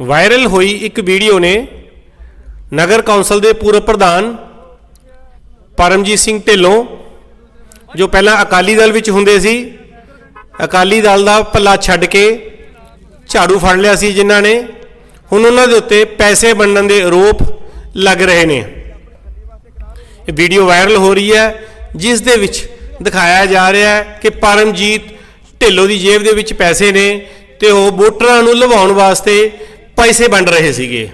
Viral ਹੋਈ ਇੱਕ video ਨੇ ਨਗਰ ਕੌਂਸਲ ਦੇ ਪੂਰਵ ਪ੍ਰਧਾਨ ਪਰਮਜੀਤ ਸਿੰਘ ਢਿੱਲੋਂ, ਜੋ ਪਹਿਲਾਂ ਅਕਾਲੀ ਦਲ ਵਿੱਚ ਹੁੰਦੇ ਸੀ। ਅਕਾਲੀ ਦਲ ਦਾ ਪੱਲਾ ਛੱਡ ਕੇ ਝਾੜੂ ਫੜ ਲਿਆ ਸੀ ਜਿਨ੍ਹਾਂ ਨੇ। ਹੁਣ ਉਹਨਾਂ ਦੇ ਉੱਤੇ ਪੈਸੇ ਵੰਡਣ ਦੇ ਆਰੋਪ ਲੱਗ ਰਹੇ ਨੇ। ਇਹ ਵੀਡੀਓ ਵਾਇਰਲ ਹੋ ਰਹੀ ਹੈ, ਜਿਸ ਦੇ ਵਿੱਚ ਦਿਖਾਇਆ ਜਾ ਰਿਹਾ ਹੈ ਕਿ ਪਰਮਜੀਤ ਢਿੱਲੋਂ ਦੀ ਜੇਬ ਦੇ ਵਿੱਚ ਪੈਸੇ ਨੇ ਤੇ ਉਹ ਵੋਟਰਾਂ ਨੂੰ ਲਵਾਉਣ ਵਾਸਤੇ ਪੈਸੇ ਵੰਡ ਰਹੇ ਸੀਗੇ।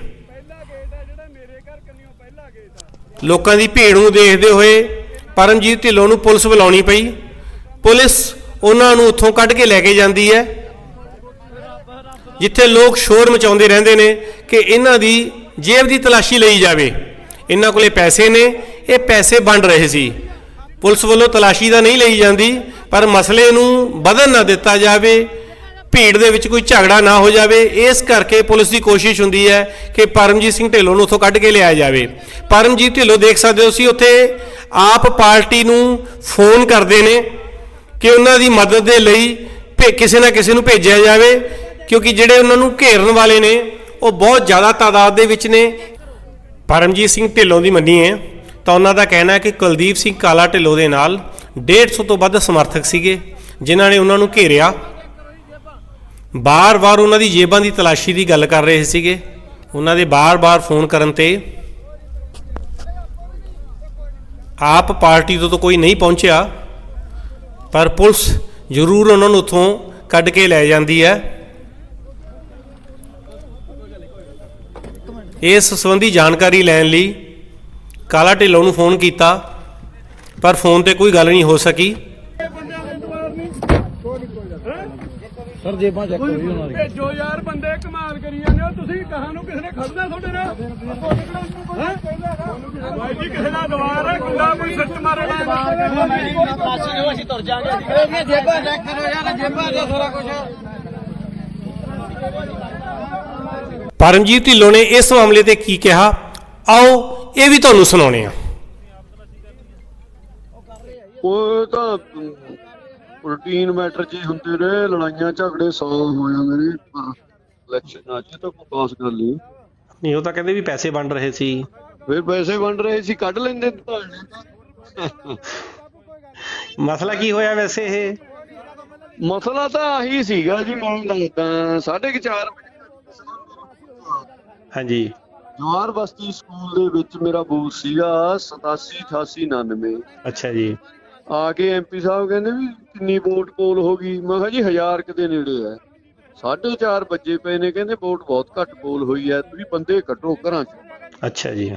ਲੋਕਾਂ ਦੀ ਭੀੜ ਨੂੰ ਦੇਖਦੇ ਹੋਏ ਪਰਮਜੀਤ ਢਿੱਲੋਂ ਨੂੰ ਪੁਲਿਸ ਬੁਲਾਉਣੀ ਪਈ। ਪੁਲਿਸ ਉਹਨਾਂ ਨੂੰ ਉੱਥੋਂ ਕੱਢ ਕੇ ਲੈ ਕੇ ਜਾਂਦੀ ਹੈ, ਜਿੱਥੇ ਲੋਕ ਸ਼ੋਰ ਮਚਾਉਂਦੇ ਰਹਿੰਦੇ ਨੇ ਕਿ ਇਹਨਾਂ ਦੀ ਜੇਬ ਦੀ ਤਲਾਸ਼ੀ ਲਈ ਜਾਵੇ। ਇਹਨਾਂ ਕੋਲੇ ਪੈਸੇ ਨੇ, ਇਹ ਪੈਸੇ ਵੰਡ ਰਹੇ ਸੀ। ਪੁਲਿਸ ਵੱਲੋਂ ਤਲਾਸ਼ੀ ਤਾਂ ਨਹੀਂ ਲਈ ਜਾਂਦੀ, ਪਰ ਮਸਲੇ ਨੂੰ ਵਧਣ ਨਾ ਦਿੱਤਾ ਜਾਵੇ। ਭੀੜ ਦੇ ਵਿੱਚ ਕੋਈ ਝਗੜਾ ਨਾ ਹੋ ਜਾਵੇ। ਇਸ ਕਰਕੇ ਪੁਲਿਸ ਦੀ ਕੋਸ਼ਿਸ਼ ਹੁੰਦੀ ਹੈ ਕਿ ਪਰਮਜੀਤ ਸਿੰਘ ਢਿੱਲੋਂ ਨੂੰ ਉੱਥੋਂ ਕੱਢ ਕੇ ਲਿਆਇਆ ਜਾਵੇ। ਪਰਮਜੀਤ ਢਿੱਲੋਂ ਦੇਖ ਸਕਦੇ ਹੋ ਸੀ ਉੱਥੇ ਆਪ ਪਾਰਟੀ ਨੂੰ ਫੋਨ ਕਰਦੇ ਨੇ ਕਿ ਉਹਨਾਂ ਦੀ ਮਦਦ ਦੇ ਲਈ ਭੇ, ਕਿਸੇ ਨਾ ਕਿਸੇ ਨੂੰ ਭੇਜਿਆ ਜਾਵੇ, ਕਿਉਂਕਿ ਜਿਹੜੇ ਉਹਨਾਂ ਨੂੰ ਘੇਰਨ ਵਾਲੇ ਨੇ, ਉਹ ਬਹੁਤ ਜ਼ਿਆਦਾ ਤਾਦਾਦ ਦੇ ਵਿੱਚ ਨੇ। ਪਰਮਜੀਤ ਸਿੰਘ ਢਿੱਲੋਂ ਦੀ ਮੰਨੀਏ, ਤਾਂ ਉਹਨਾਂ ਦਾ ਕਹਿਣਾ ਹੈ ਕਿ ਕੁਲਦੀਪ ਸਿੰਘ ਕਾਲਾ ਢਿੱਲੋਂ ਦੇ ਨਾਲ 150 ਤੋਂ ਵੱਧ ਸਮਰਥਕ ਸੀਗੇ, ਜਿਨ੍ਹਾਂ ਨੇ ਉਹਨਾਂ ਨੂੰ ਘੇਰਿਆ। ਬਾਰ-ਬਾਰ ਉਹਨਾਂ ਦੀ ਜੇਬਾਂ ਦੀ ਤਲਾਸ਼ੀ ਦੀ ਗੱਲ ਕਰ ਰਹੇ ਸੀਗੇ। ਉਹਨਾਂ ਦੇ ਬਾਰ-ਬਾਰ ਫੋਨ ਕਰਨ ਤੇ ਆਪ ਪਾਰਟੀ ਤੋਂ ਤਾਂ ਕੋਈ ਨਹੀਂ ਪਹੁੰਚਿਆ, ਪਰ ਪੁਲਿਸ ਜ਼ਰੂਰ ਉਹਨਾਂ ਨੂੰ ਉੱਥੋਂ ਕੱਢ ਕੇ ਲੈ ਜਾਂਦੀ ਹੈ। ਇਸ ਸੰਬੰਧੀ ਜਾਣਕਾਰੀ ਲੈਣ ਲਈ ਕਾਲਾ ਢਿੱਲੋਂ ਨੂੰ ਫੋਨ ਕੀਤਾ, ਪਰ ਫੋਨ ਤੇ ਕੋਈ ਗੱਲ ਨਹੀਂ ਹੋ ਸਕੀ। ਸਰ ਜੇਬਾਂ ਚੈੱਕ ਜੀ ਉਹਨਾਂ ਦੀ। ਭੇਜੋ ਯਾਰ ਬੰਦੇ ਕਮਾਲ ਕਰੀ ਜਾਂਦੇ ਹੋ। ਤੁਸੀਂ ਕਹਾਂ ਨੂੰ ਕਿਸੇ ਨੇ ਖੜਨਾ ਤੁਹਾਡੇ ਨਾਲ? ਬਾਈ ਜੀ ਕਿਸੇ ਦਾ ਦਵਾਰ ਹੈ? ਗੁੰਡਾ ਕੋਈ ਸੱਟ ਮਾਰਨਾ ਅਸੀਂ ਤੁਰ ਜਾਾਂਗੇ। ਜੇਬਾਂ ਚੈੱਕ ਕਰੋ ਯਾਰ ਜੇਬਾਂ ਦੇ ਸਾਰਾ ਕੁਝ ਪਰਮਜੀਤ ਢਿੱਲੋਂ ਨੇ ਇਸ ਮਾਮਲੇ ਤੇ ਕੀ ਕਿਹਾ? ਆਓ ਇਹ ਵੀ ਤੁਹਾਨੂੰ ਸੁਣਾਉਣੇ ਆ ਉਹ ਤਾਂ ਰੂਟੀਨ ਮੈਟਰ ਜੇ ਹੁੰਦੇ ਨੇ ਲੜਾਈਆਂ ਝਗੜੇ ਸੌ ਹੋ ਜਾਂਦੇ ਨੇ। ਇਲੈਕਸ਼ਨ ਅੱਜ ਤਾਂ ਪਾਸ ਕਰ ਲਈ ਨਹੀਂ। ਉਹ ਤਾਂ ਕਹਿੰਦੇ ਵੀ ਪੈਸੇ ਵੰਡ ਰਹੇ ਸੀ। ਫਿਰ ਪੈਸੇ ਵੰਡ ਰਹੇ ਸੀ ਕੱਢ ਲੈਂਦੇ ਮਸਲਾ ਕੀ ਹੋਇਆ ਵੈਸੇ ਇਹ? ਮਸਲਾ ਤਾਂ ਆਹੀ ਸੀਗਾ ਜੀ ਮੈਂ ਦੱਸਦਾ ਸਾਢੇ ਕੁ ਚਾਰ ਹਾਂਜੀ। ਜਵਾਰ ਬਸਤੀ ਸਕੂਲ ਦੇ ਵਿੱਚ ਮੇਰਾ ਬੂਥ ਸੀਗਾ 87 88 99 ਅੱਛਾ ਜੀ। ਆ ਕੇ ਐਮਪੀ ਸਾਹਿਬ ਕਹਿੰਦੇ ਵੀ ਕਿੰਨੀ ਵੋਟ ਪੋਲ ਹੋ ਗਈ। ਮੈਂ ਕਿਹਾ ਜੀ ਹਜ਼ਾਰ ਕੁ ਦੇ ਨੇੜੇ ਹੈ। ਸਾਢੇ ਚਾਰ ਵੱਜੇ ਪਏ ਨੇ ਕਹਿੰਦੇ ਵੋਟ ਬਹੁਤ ਘੱਟ ਪੋਲ ਹੋਈ ਹੈ ਤੁਸੀਂ ਬੰਦੇ ਕੱਢੋ ਘਰਾਂ ਚ। ਅੱਛਾ ਜੀ।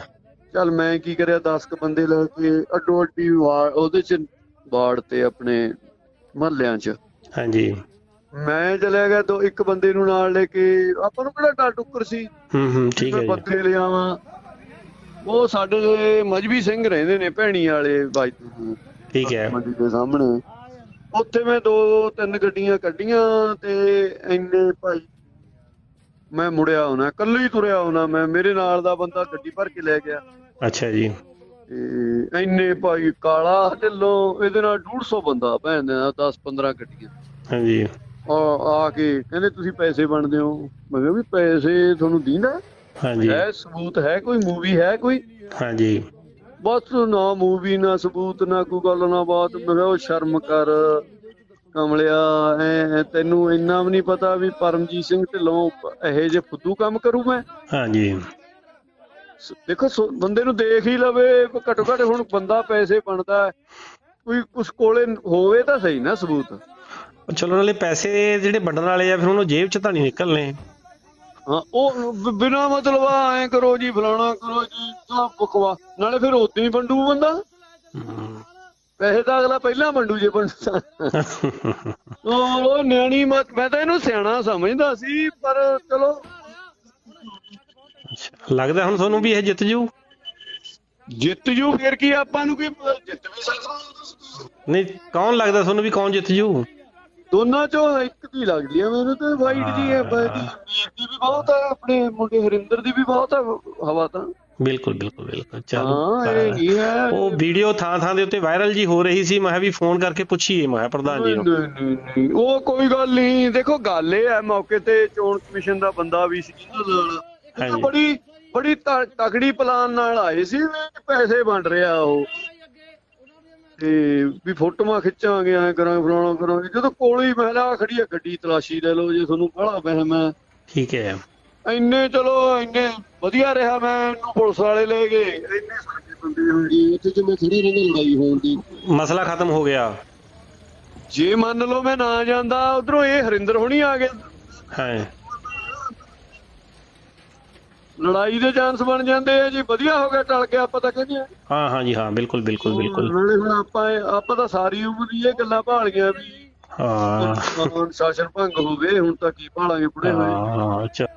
ਚੱਲ ਮੈਂ ਕੀ ਕਰਿਆ 10 ਕ ਬੰਦੇ ਲੈ ਕੇ ਅੱਡੋ ਅੱਡੀ ਉਹਦੇ ਚ ਵਾਰਡ ਤੇ ਆਪਣੇ ਮਹੱਲਿਆਂ ਚ। ਹਾਂਜੀ। ਮੈਂ ਚਲਿਆ ਗਿਆ ਦੋ ਇੱਕ ਬੰਦੇ ਨੂੰ ਨਾਲ ਲੈ ਕੇ। ਆਪਾਂ ਨੂੰ ਕਿਹੜਾ ਡਰ ਟੁੱਕਰ ਸੀ? ਹੂੰ ਹੂੰ ਠੀਕ ਹੈ ਜੀ। ਬੰਦੇ ਲਿਆਵਾਂ ਉਹ ਸਾਡੇ ਮਜਬੀ ਸਿੰਘ ਰਹਿੰਦੇ ਨੇ ਭੈਣੀ ਵਾਲੇ ਬਾਈ। ਠੀਕ ਹੈ। ਮੰਡੀ ਦੇ ਸਾਹਮਣੇ। ਉੱਥੇ ਮੈਂ ਦੋ ਤਿੰਨ ਗੱਡੀਆਂ ਕੱਢੀਆਂ ਤੇ ਇੰਨੇ ਭਾਈ ਮੈਂ ਮੁੜਿਆ ਹੁਣਾ ਕੱਲੀ ਹੀ ਤੁਰਿਆ ਹੁਣਾ ਮੈਂ ਮੇਰੇ ਨਾਲ ਦਾ ਬੰਦਾ ਗੱਡੀ ਭਰ ਕੇ ਲੈ ਗਿਆ। ਅੱਛਾ ਜੀ। ਤੇ ਇੰਨੇ ਭਾਈ ਕਾਲਾ ਢਿੱਲੋਂ ਇਹਦੇ ਨਾਲ 150 ਬੰਦਾ ਭੈਣ ਦੇ ਨਾਲ 10 15 ਗੱਡੀਆਂ। ਹਾਂਜੀ ਆ ਆ ਕੇ ਕਹਿੰਦੇ ਤੁਸੀਂ ਪੈਸੇ ਬਣਦੇ ਹੋ? ਮੈਂ ਕਿਹਾ ਵੀ ਪੈਸੇ ਤੁਹਾਨੂੰ ਦੀਂਦਾ? ਹਾਂਜੀ ਹੈ ਸਬੂਤ ਹੈ ਕੋਈ ਮੂਵੀ ਹੈ ਕੋਈ? ਹਾਂਜੀ ਬਸ ਨਾ ਮੂਵੀ ਨਾ ਸਬੂਤ ਨਾ ਕੋਈ ਗੱਲ ਨਾ ਬਾਤ। ਮੈਂ ਕਿਹਾ ਉਹ ਸ਼ਰਮ ਕਰ ਕਮਲਿਆ ਐ ਤੈਨੂੰ ਇੰਨਾ ਵੀ ਨਹੀਂ ਪਤਾ ਵੀ ਪਰਮਜੀਤ ਸਿੰਘ ਢਿੱਲੋਂ ਇਹੋ ਜਿਹੇ ਫੁੱਦੂ ਕੰਮ ਕਰੂ ਮੈਂ? ਹਾਂਜੀ। ਦੇਖੋ ਬੰਦੇ ਨੂੰ ਦੇਖ ਹੀ ਲਵੇ ਘੱਟੋ ਘੱਟ ਹੁਣ ਬੰਦਾ ਪੈਸੇ ਬਣਦਾ। ਕੋਈ ਕੁਛ ਕੋਲੇ ਹੋਵੇ ਤਾਂ ਸਹੀ ਨਾ ਸਬੂਤ। ਚਲੋ ਨਾਲੇ ਪੈਸੇ ਜਿਹੜੇ ਵੰਡਣ ਵਾਲੇ ਆ ਫਿਰ ਉਹਨੂੰ ਜੇਬ ਚ ਤਾਂ ਨਹੀਂ ਨਿਕਲਨੇ ਹਾਂ ਉਹ ਬਿਨਾਂ ਮਤਲਬ ਐ ਕਰੋ ਜੀ ਫਲਾਣਾ ਕਰੋ ਜੀ ਤਾਂ ਬਕਵਾ ਨਾਲੇ ਫਿਰ ਉਦੋਂ ਹੀ ਵੰਡੂ ਬੰਦਾ। ਪੈਸੇ ਤਾਂ ਅਗਲਾ ਪਹਿਲਾਂ ਵੰਡੂ ਜੇ ਬੰਦਾ। ਉਹ ਨਿਆਣੀ ਮਤ ਮੈਂ ਤਾਂ ਇਹਨੂੰ ਸਿਆਣਾ ਸਮਝਦਾ ਸੀ ਪਰ ਚਲੋ। ਲੱਗਦਾ ਹੁਣ ਤੁਹਾਨੂੰ ਵੀ ਇਹ ਜਿੱਤ ਜੂ? ਜਿੱਤ ਜੂ ਫਿਰ ਕੀ ਆਪਾਂ ਨੂੰ ਕੀ ਪਤਾ, ਜਿੱਤ ਵੀ ਸਕਦਾ। ਨਹੀਂ ਕੌਣ ਲੱਗਦਾ ਤੁਹਾਨੂੰ ਵੀ ਕੌਣ ਜਿੱਤ ਜੂ? ਦੋਨਾਂ ਚੋਂ ਇੱਕ ਦੀ ਲੱਗਦੀ ਆ ਮੈਨੂੰ ਤੇ ਵਾਈਟ ਜੀ ਹੈ ਵੀਰ ਦੀ ਵੀ ਬਹੁਤ ਹੈ ਆਪਣੇ ਮੁੰਡੇ ਹਰਿੰਦਰ ਦੀ ਵੀ ਬਹੁਤ ਹੈ ਹਵਾ ਤਾਂ। ਬਿਲਕੁਲ ਬਿਲਕੁਲ ਬਿਲਕੁਲ। ਚਲੋ ਉਹ ਵੀਡੀਓ ਥਾਂ ਥਾਂ ਦੇ ਉੱਤੇ ਵਾਇਰਲ ਜੀ ਹੋ ਰਹੀ ਸੀ ਮੈਂ ਵੀ ਫੋਨ ਕਰਕੇ ਪੁੱਛੀਏ ਮੈਂ ਪ੍ਰਧਾਨ ਜੀ ਨੂੰ। ਉਹ ਕੋਈ ਗੱਲ ਨਹੀਂ। ਦੇਖੋ ਗੱਲ ਇਹ ਹੈ ਮੌਕੇ ਤੇ ਚੋਣ ਕਮਿਸ਼ਨ ਦਾ ਬੰਦਾ ਵੀ ਸੀ ਨਾਲ। ਬੜੀ ਬੜੀ ਤਕੜੀ ਪਲਾਨ ਨਾਲ ਆਏ ਸੀ ਪੈਸੇ ਵੰਡ ਰਿਹਾ ਉਹ। ਤੇ ਵੀ ਫੋਟੋਆਂ ਖਿੱਚਾਂਗੇ ਐ ਕਰਾਂਗੇ ਫਲਾਣਾ ਕਰਾਂਗੇ। ਜਦੋਂ ਕੋਲ ਹੀ ਮਹਿਲਾ ਖੜੀ ਆ ਗੱਡੀ ਤਲਾਸ਼ੀ ਲੈ ਲਓ ਜੇ ਤੁਹਾਨੂੰ ਬੜਾ ਵਹਿਮ ਹੈ। ਠੀਕ ਹੈ। ਇੰਨੇ ਚਲੋ ਇੰਨੇ ਵਧੀਆ ਰਿਹਾ ਮੈਂ ਇਹਨੂੰ ਪੁਲਿਸ ਵਾਲੇ ਲੈ ਗਏ ਇੰਨੇ ਸਾਡੇ ਬੰਦੇ ਹੋਏ ਇੱਥੇ ਜਿਵੇਂ ਖੜੇ ਰਹਿੰਦੇ ਲੜਾਈ ਹੋਣ ਦੀ। ਮਸਲਾ ਖਤਮ ਹੋ ਗਿਆ। ਜੇ ਮੰਨ ਲਓ ਮੈਂ ਨਾ ਜਾਂਦਾ ਉਧਰੋਂ ਇਹ ਹਰਿੰਦਰ ਹੋਣੀ ਆ ਗਏ ਹੈ। ਲੜਾਈ ਦੇ ਚਾਂਸ ਬਣ ਜਾਂਦੇ ਆ ਜੀ ਵਧੀਆ ਹੋ ਗਿਆ ਟਲ ਗਿਆ ਆਪਾਂ ਤਾਂ ਕਹਿੰਦੇ ਆ। ਹਾਂ ਹਾਂ ਜੀ ਹਾਂ ਬਿਲਕੁਲ ਬਿਲਕੁਲ ਬਿਲਕੁਲ। ਨਾਲੇ ਹੁਣ ਆਪਾਂ ਆਪਾਂ ਤਾਂ ਸਾਰੀ ਉਮਰ ਹੀ ਇਹ ਗੱਲਾਂ ਭਾਲੀਆਂ ਵੀ। ਹਾਂ। ਸ਼ਾਸਨ ਭੰਗ ਹੋਵੇ ਹੁਣ ਤਾਂ ਕੀ ਭਾਲਾਂਗੇ ਬੁੜੇ ਹੋਏ। ਹਾਂ ਚਲੋ